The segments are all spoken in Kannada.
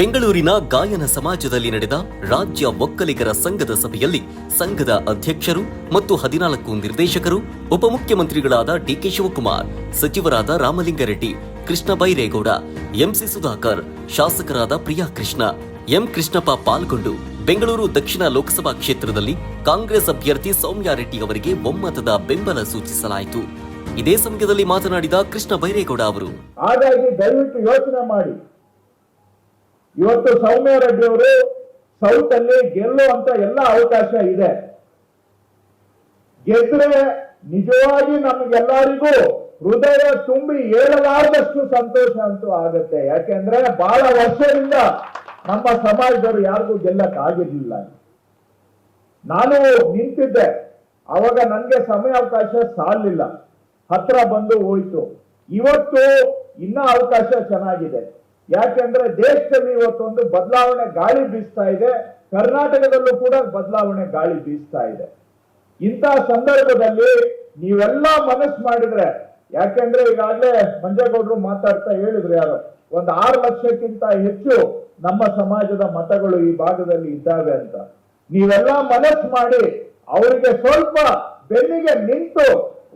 ಬೆಂಗಳೂರಿನ ಗಾಯನ ಸಮಾಜದಲ್ಲಿ ನಡೆದ ರಾಜ್ಯ ಒಕ್ಕಲಿಗರ ಸಂಘದ ಸಭೆಯಲ್ಲಿ ಸಂಘದ ಅಧ್ಯಕ್ಷರು ಮತ್ತು ಹದಿನಾಲ್ಕು ನಿರ್ದೇಶಕರು, ಉಪಮುಖ್ಯಮಂತ್ರಿಗಳಾದ ಡಿಕೆ ಶಿವಕುಮಾರ್, ಸಚಿವರಾದ ರಾಮಲಿಂಗಾರೆಡ್ಡಿ, ಕೃಷ್ಣ ಬೈರೇಗೌಡ ಎಂಸಿ ಸುಧಾಕರ್, ಶಾಸಕರಾದ ಪ್ರಿಯಾ ಕೃಷ್ಣ, ಎಂ ಕೃಷ್ಣಪ್ಪ ಪಾಲ್ಗೊಂಡು ಬೆಂಗಳೂರು ದಕ್ಷಿಣ ಲೋಕಸಭಾ ಕ್ಷೇತ್ರದಲ್ಲಿ ಕಾಂಗ್ರೆಸ್ ಅಭ್ಯರ್ಥಿ ಸೌಮ್ಯಾರೆಡ್ಡಿ ಅವರಿಗೆ ಒಮ್ಮತದ ಬೆಂಬಲ ಸೂಚಿಸಲಾಯಿತು. ಇದೇ ಸಮಯದಲ್ಲಿ ಮಾತನಾಡಿದ ಕೃಷ್ಣ ಬೈರೇಗೌಡ ಅವರು. ಹಾಗಾಗಿ ದಯವಿಟ್ಟು ಯೋಚನೆ ಮಾಡಿ. ಇವತ್ತು ಸೌಮ್ಯ ರೆಡ್ಡಿ ಅವರು ಸೌತ್ ಅಲ್ಲಿ ಗೆಲ್ಲುವಂತ ಎಲ್ಲ ಅವಕಾಶ ಇದೆ. ಗೆದ್ರೆ ನಿಜವಾಗಿ ನಮ್ಗೆಲ್ಲರಿಗೂ ಹೃದಯ ತುಂಬಿ ಹೇಳಲಾರದಷ್ಟು ಸಂತೋಷ ಅಂತೂ ಆಗತ್ತೆ. ಯಾಕೆಂದ್ರೆ ಬಹಳ ವರ್ಷದಿಂದ ನಮ್ಮ ಸಮಾಜದವರು ಯಾರಿಗೂ ಗೆಲ್ಲಕ್ ಆಗಿರ್ಲಿಲ್ಲ. ನಾನು ನಿಂತಿದ್ದೆ. ಅವಾಗ ನನ್ಗೆ ಸಮಯಾವಕಾಶ ಸಾಲಿಲ್ಲ ಹತ್ರ ಬಂದು ಹೋಯ್ತು. ಇವತ್ತು ಇನ್ನ ಅವಕಾಶ ಚೆನ್ನಾಗಿದೆ. ಯಾಕೆಂದ್ರೆ ದೇಶದಲ್ಲಿ ಇವತ್ತೊಂದು ಬದಲಾವಣೆ ಗಾಳಿ ಬೀಸ್ತಾ ಇದೆ, ಕರ್ನಾಟಕದಲ್ಲೂ ಕೂಡ ಬದಲಾವಣೆ ಗಾಳಿ ಬೀಸ್ತಾ ಇದೆ. ಇಂತಹ ಸಂದರ್ಭದಲ್ಲಿ ನೀವೆಲ್ಲ ಮನಸ್ಸು ಮಾಡಿದ್ರೆ, ಯಾಕೆಂದ್ರೆ ಈಗಾಗಲೇ ಮಂಜೇಗೌಡರು ಮಾತಾಡ್ತಾ ಹೇಳಿದ್ರು ಯಾರು, ಒಂದು ಆರು ಲಕ್ಷಕ್ಕಿಂತ ಹೆಚ್ಚು ನಮ್ಮ ಸಮಾಜದ ಮತಗಳು ಈ ಭಾಗದಲ್ಲಿ ಇದ್ದಾವೆ ಅಂತ. ನೀವೆಲ್ಲ ಮನಸ್ಸು ಮಾಡಿ, ಅವರಿಗೆ ಸ್ವಲ್ಪ ಬೆನ್ನಿಗೆ ನಿಂತು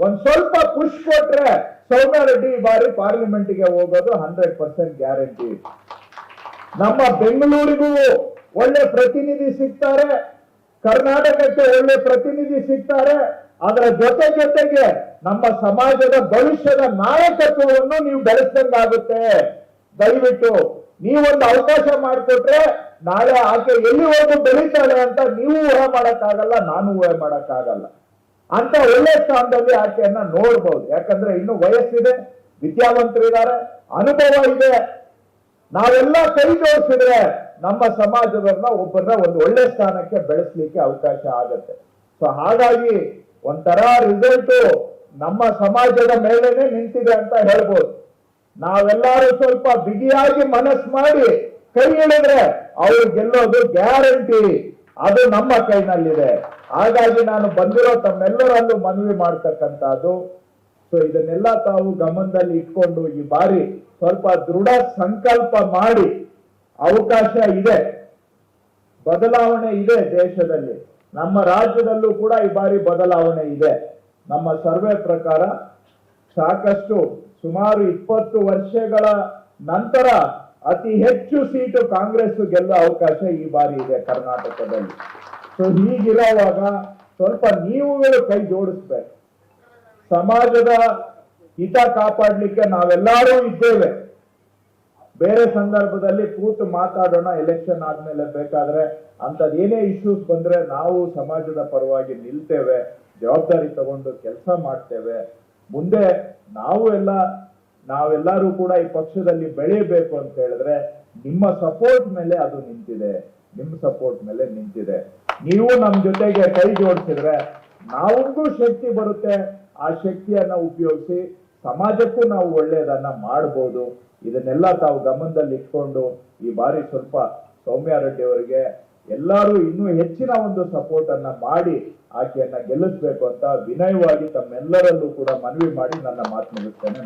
ಒಂದ್ ಸ್ವಲ್ಪ ಪುಷ್ ಕೊಟ್ರೆ ಸೌಮ್ಯಾರೆಡ್ಡಿ ಈ ಬಾರಿ ಪಾರ್ಲಿಮೆಂಟ್ಗೆ ಹೋಗೋದು ಹಂಡ್ರೆಡ್ ಪರ್ಸೆಂಟ್ ಗ್ಯಾರಂಟಿ ನಮ್ಮ ಬೆಂಗಳೂರಿಗೂ ಒಳ್ಳೆ ಪ್ರತಿನಿಧಿ ಸಿಗ್ತಾರೆ, ಕರ್ನಾಟಕಕ್ಕೆ ಒಳ್ಳೆ ಪ್ರತಿನಿಧಿ ಸಿಗ್ತಾರೆ, ಅದರ ಜೊತೆ ಜೊತೆಗೆ ನಮ್ಮ ಸಮಾಜದ ಭವಿಷ್ಯದ ನಾಯಕತ್ವವನ್ನು ನೀವು ಬೆಳೆಸ್ದಂಗಾಗುತ್ತೆ ದಯವಿಟ್ಟು ನೀವೊಂದು ಅವಕಾಶ ಮಾಡಿಕೊಟ್ರೆ ನಾಳೆ ಆಕೆ ಎಲ್ಲಿ ಎಲ್ಲಿವರೆಗೂ ಬೆಳೀತಾಳೆ ಅಂತ ನೀವು ಊಹೆ ಮಾಡಕ್ಕಾಗಲ್ಲ, ನಾನು ಊಹೆ ಮಾಡಕ್ಕಾಗಲ್ಲ. ಅಂತ ಒಳ್ಳೆ ಸ್ಥಾನದಲ್ಲಿ ಆಕೆಯನ್ನ ನೋಡ್ಬೋದು. ಯಾಕಂದ್ರೆ ಇನ್ನು ವಯಸ್ಸಿದೆ, ವಿದ್ಯಾವಂತರಿದ್ದಾರೆ, ಅನುಭವ ಇದೆ. ನಾವೆಲ್ಲ ಕೈ ಜೋಡಿಸಿದ್ರೆ ನಮ್ಮ ಸಮಾಜದನ್ನ ಒಬ್ಬರನ್ನ ಒಂದು ಒಳ್ಳೆ ಸ್ಥಾನಕ್ಕೆ ಬೆಳೆಸ್ಲಿಕ್ಕೆ ಅವಕಾಶ ಆಗತ್ತೆ. ಸೊ ಹಾಗಾಗಿ ಒಂಥರ ರಿಸಲ್ಟ್ ನಮ್ಮ ಸಮಾಜದ ಮೇಲೆನೆ ನಿಂತಿದೆ ಅಂತ ಹೇಳ್ಬೋದು. ನಾವೆಲ್ಲರೂ ಸ್ವಲ್ಪ ಬಿಗಿಯಾಗಿ ಮನಸ್ಸು ಮಾಡಿ ಕೈ ಹಿಡಿದ್ರೆ ಅವ್ರು ಗೆಲ್ಲೋದು ಗ್ಯಾರಂಟಿ ಅದು ನಮ್ಮ ಕೈನಲ್ಲಿದೆ. ಹಾಗಾಗಿ ನಾನು ಬಂದಿರೋ ತಮ್ಮೆಲ್ಲರಲ್ಲೂ ಮನವಿ ಮಾಡ್ತಕ್ಕಂಥದ್ದು. ಸೊ ಇದನ್ನೆಲ್ಲ ತಾವು ಗಮನದಲ್ಲಿ ಇಟ್ಕೊಂಡು ಈ ಬಾರಿ ಸ್ವಲ್ಪ ದೃಢ ಸಂಕಲ್ಪ ಮಾಡಿ ಅವಕಾಶ ಇದೆ. ಬದಲಾವಣೆ ಇದೆ ದೇಶದಲ್ಲಿ. ನಮ್ಮ ರಾಜ್ಯದಲ್ಲೂ ಕೂಡ ಈ ಬಾರಿ ಬದಲಾವಣೆ ಇದೆ. ನಮ್ಮ ಸರ್ವೆ ಪ್ರಕಾರ ಸಾಕಷ್ಟು ಸುಮಾರು ಇಪ್ಪತ್ತು ವರ್ಷಗಳ ನಂತರ ಅತಿ ಹೆಚ್ಚು ಸೀಟು ಕಾಂಗ್ರೆಸ್ ಗೆಲ್ಲೋ ಅವಕಾಶ ಈ ಬಾರಿ ಇದೆ ಕರ್ನಾಟಕದಲ್ಲಿ. ಸೊ ಹೀಗಿರುವಾಗ ಸ್ವಲ್ಪ ನೀವುಗಳು ಕೈ ಜೋಡಿಸ್ಬೇಕು. ಸಮಾಜದ ಹಿತ ಕಾಪಾಡಲಿಕ್ಕೆ ನಾವೆಲ್ಲರೂ ಇದ್ದೇವೆ. ಬೇರೆ ಸಂದರ್ಭದಲ್ಲಿ ಕೂತು ಮಾತಾಡೋಣ ಎಲೆಕ್ಷನ್ ಆದ್ಮೇಲೆ ಬೇಕಾದ್ರೆ ಅಂತದ್ ಏನೇ ಇಶ್ಯೂಸ್ ಬಂದ್ರೆ ನಾವು ಸಮಾಜದ ಪರವಾಗಿ ನಿಲ್ತೇವೆ, ಜವಾಬ್ದಾರಿ ತಗೊಂಡು ಕೆಲಸ ಮಾಡ್ತೇವೆ. ಮುಂದೆ ನಾವು ಎಲ್ಲ ನಾವೆಲ್ಲರೂ ಕೂಡ ಈ ಪಕ್ಷದಲ್ಲಿ ಬೆಳೆಯಬೇಕು ಅಂತ ಹೇಳಿದ್ರೆ ನಿಮ್ಮ ಸಪೋರ್ಟ್ ಮೇಲೆ ಅದು ನಿಂತಿದೆ. ನಿಮ್ಮ ಸಪೋರ್ಟ್ ಮೇಲೆ ನಿಂತಿದೆ. ನೀವು ನಮ್ಮ ಜೊತೆಗೆ ಕೈ ಜೋಡಿಸಿದ್ರೆ ನಾವೊಂದು ಶಕ್ತಿ ಬರುತ್ತೆ. ಆ ಶಕ್ತಿಯನ್ನ ಉಪಯೋಗಿಸಿ ಸಮಾಜಕ್ಕೂ ನಾವು ಒಳ್ಳೆಯದನ್ನ ಮಾಡಬಹುದು ಇದನ್ನೆಲ್ಲ ತಾವು ಗಮನದಲ್ಲಿ ಇಟ್ಕೊಂಡು ಈ ಬಾರಿ ಸ್ವಲ್ಪ ಸೌಮ್ಯ ರೆಡ್ಡಿ ಅವರಿಗೆ ಎಲ್ಲರೂ ಇನ್ನೂ ಹೆಚ್ಚಿನ ಒಂದು ಸಪೋರ್ಟ್ ಅನ್ನ ಮಾಡಿ ಆಕೆಯನ್ನ ಗೆಲ್ಲಿಸ್ಬೇಕು ಅಂತ ವಿನಯವಾಗಿ ತಮ್ಮೆಲ್ಲರಲ್ಲೂ ಕೂಡ ಮನವಿ ಮಾಡಿ ನನ್ನ ಮಾತು ಮುಗಿಸ್ತೇನೆ